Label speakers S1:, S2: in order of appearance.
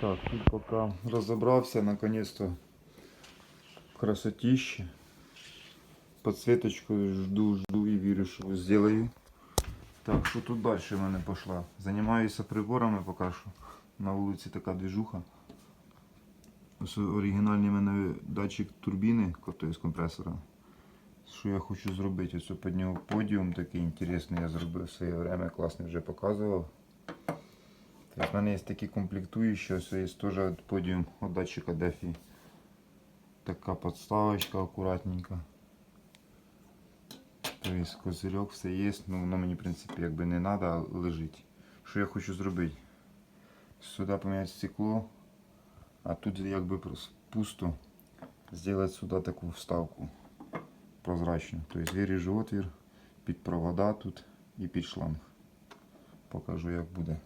S1: Так, тут поки розібрався, наконец-то красотіще. Подсветочку жду, жду і вірю, що зроблю. Так, що тут далі в мене пішла? Займаюся приборами поки що. На вулиці така движуха. Ось оригінальний в мене датчик турбіни, тобто з компресора. Що я хочу зробити? Ось під нього подіум такий інтересний я зробив в своє время, класний вже показував. Тобто в мене є такі комплектуючі, ось є теж подіум від датчика DeFi. Така подставочка акуратненька. Тобто козирьок все є, ну воно мені в принципі якби не треба, лежить. Що я хочу зробити? Сюди поміняти стекло, а тут якби пусто. Сделать сюди таку вставку прозрачну. Тобто виріжу отвір під провода тут і під шланг. Покажу як буде.